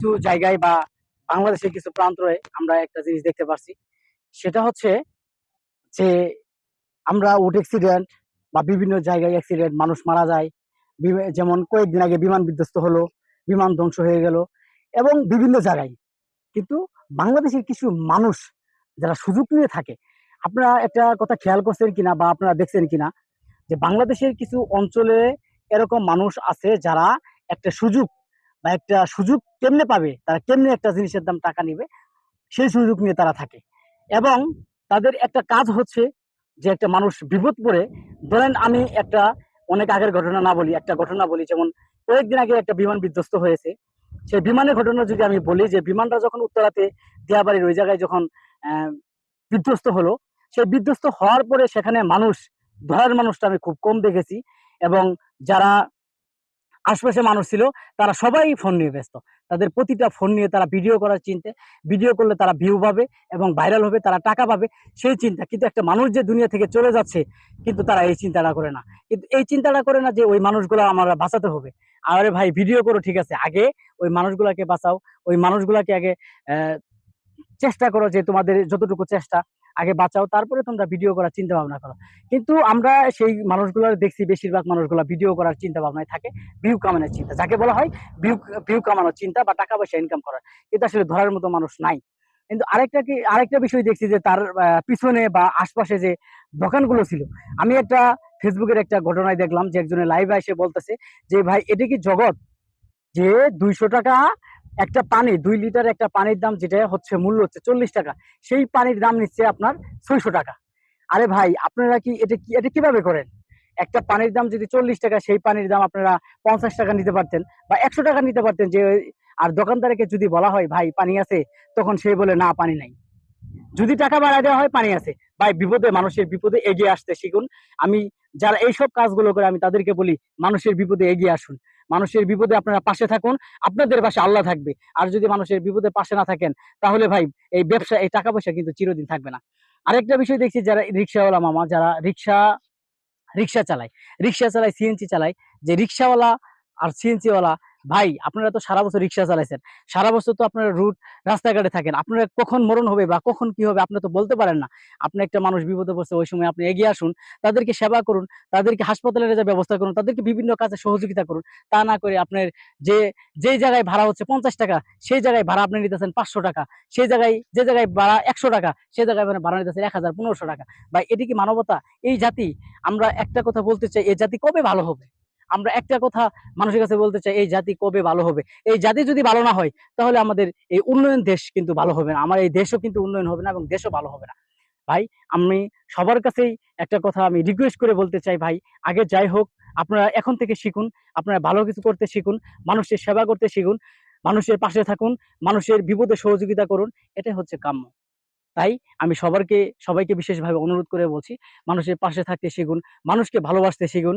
কিছু জায়গায় বা বাংলাদেশের কিছু প্রান্তরে আমরা একটা জিনিস দেখতে পাচ্ছি সেটা হচ্ছে যে আমরা উড অ্যাক্সিডেন্ট বা বিভিন্ন জায়গায় অ্যাক্সিডেন্ট মানুষ মারা যায়। যেমন কয়েকদিন আগে বিমান বিধ্বস্ত হলো, বিমান ধ্বংস হয়ে গেল এবং বিভিন্ন জায়গায়। কিন্তু বাংলাদেশের কিছু মানুষ যারা সুযোগ নিয়ে থাকে, আপনারা একটা কথা খেয়াল করছেন কিনা বা আপনারা দেখছেন কিনা? যে বাংলাদেশের কিছু অঞ্চলে এরকম মানুষ আছে যারা একটা সুযোগ বা একটা সুযোগ কেমনে পাবে? তারা কেমনে একটা জিনিসের দাম টাকা নিবে? সেই সুযোগ নিয়ে তারা থাকে। এবং তাদের একটা কাজ হচ্ছে যে একটা মানুষ বিপদ পড়ে, ধরেন আমি একটা অনেক আগের ঘটনা না বলি, একটা ঘটনা বলি, যেমন কয়েকদিন আগে একটা বিমান বিধ্বস্ত হয়েছে। সেই বিমানের ঘটনা যদি আমি বলি যে বিমানটা যখন উত্তরাতে দিয়াবাড়ির ওই জায়গায় যখন বিধ্বস্ত হলো, সেই বিধ্বস্ত হওয়ার পরে সেখানে মানুষ, ধরার মানুষটা আমি খুব কম দেখেছি। এবং যারা আশপাশে মানুষ ছিল, তারা সবাই ফোন নিয়ে ব্যস্ত। তাদের প্রতিটা ফোন নিয়ে তারা ভিডিও করার চিন্তা ভিডিও করলে তারা ভিউ পাবে এবং ভাইরাল হবে, তারা টাকা পাবে, সেই চিন্তা। কিন্তু একটা মানুষ যে দুনিয়া থেকে চলে যাচ্ছে, কিন্তু তারা এই চিন্তাটা করে না। কিন্তু এই চিন্তাটা করে না যে ওই মানুষগুলো আমরা বাঁচাতে হবে। আরে ভাই ভিডিও করো, ঠিক আছে। আগে ওই মানুষগুলাকে বাঁচাও, ওই মানুষগুলাকে আগে চেষ্টা করো যে তোমাদের যতটুকু চেষ্টা আগে বাঁচাও, তারপরে তোমরা ভিডিও করার চিন্তা ভাবনা করো। কিন্তু আমরা সেই মানুষগুলো দেখছি, বেশিরভাগ মানুষগুলো ভিডিও করার চিন্তা ভাবনায় থাকে ভিউ কামানোর চিন্তা। যাকে বলা হয় ভিউ ভিউ কামানোর চিন্তা বা টাকা পয়সা ইনকাম করার। কিন্তু আসলে ধরার মতো মানুষ নাই। কিন্তু আরেকটা কি, আরেকটা বিষয় দেখছি যে তার পিছনে বা আশপাশে যে দোকানগুলো ছিল, আমি একটা ফেসবুকের একটা ঘটনায় দেখলাম যে একজনের লাইভে এসে বলতেছে যে, ভাই, এটা কি জগৎ? যে দুইশো টাকা একটা পানি দুই লিটার একটা পানির দাম যেটা হচ্ছে মূল্য হচ্ছে চল্লিশ টাকা। সেই পানির দাম নিচ্ছে আপনার ছয়শো টাকা। আরে ভাই, আপনারা কি এটা কি, এটা কীভাবে করেন? একটা পানির দাম যদি চল্লিশ টাকা, সেই পানির দাম আপনারা পঞ্চাশ টাকা নিতে পারতেন বা একশো টাকা নিতে পারতেন যে, আর দোকানদারকে যদি বলা হয়, ভাই, পানি আছে, তখন সে বলে, না, পানি নাই। যদি টাকা বাড়ায় দেওয়া হয়, পানি আছে। ভাই, বিপদে, মানুষের বিপদে এগিয়ে আসতে শিখুন। আমি যারা এইসব কাজগুলো করে, আমি তাদেরকে বলি, মানুষের বিপদে এগিয়ে আসুন। মানুষের বিপদে আপনারা পাশে থাকুন, আপনাদের পাশে আল্লাহ থাকবে। আর যদি মানুষের বিপদে পাশে না থাকেন, তাহলে ভাই, এই ব্যবসা, এই টাকা পয়সা কিন্তু চিরদিন থাকবে না। আরেকটা বিষয় দেখছি যারা রিক্সাওয়ালা মামা, যারা রিক্সা রিক্সা চালায় রিক্সা চালায় সিএনসি চালায়, যে রিক্সাওয়ালা আর সিএনজি ওয়ালা ভাই, আপনারা তো সারা বছর রিক্সা চালাইছেন। সারা বছর তো আপনারা রুট, রাস্তাঘাটে থাকেন। আপনারা কখন মরণ হবে বা কখন কি হবে আপনি তো বলতে পারেন না। আপনি একটা মানুষ বিপদে পড়ছে, ওই সময় আপনি এগিয়ে আসুন, তাদেরকে সেবা করুন, তাদেরকে হাসপাতালে যাওয়ার ব্যবস্থা করুন, তাদেরকে বিভিন্ন কাজে সহযোগিতা করুন। তা না করে আপনার যে যেই জায়গায় ভাড়া হচ্ছে পঞ্চাশ টাকা, সেই জায়গায় ভাড়া আপনি নিতেছেন পাঁচশো টাকা। সেই জায়গায়, যে জায়গায় ভাড়া একশো টাকা, সেই জায়গায় আপনি ভাড়া নিতেছেন এক হাজার পনেরোশো টাকা। বা এটি কি মানবতা? এই জাতি, আমরা একটা কথা বলতে চাই, এই জাতি কবে ভালো হবে? আমরা একটা কথা মানুষের কাছে বলতে চাই, এই জাতি কবে ভালো হবে? এই জাতি যদি ভালো না হয়, তাহলে আমাদের এই উন্নয়ন দেশ কিন্তু ভালো হবে না। আমার এই দেশও কিন্তু উন্নয়ন হবে না এবং দেশও ভালো হবে না। ভাই, আমি সবার কাছেই একটা কথা আমি রিকোয়েস্ট করে বলতে চাই, ভাই, আগে যাই হোক, আপনারা এখন থেকে শিখুন, আপনারা ভালো কিছু করতে শিখুন, মানুষের সেবা করতে শিখুন, মানুষের পাশে থাকুন, মানুষের বিপদে সহযোগিতা করুন, এটাই হচ্ছে কাম্য। তাই আমি সবারকে, সবাইকে বিশেষভাবে অনুরোধ করে বলছি, মানুষের পাশে থাকতে শিখুন, মানুষকে ভালোবাসতে শিখুন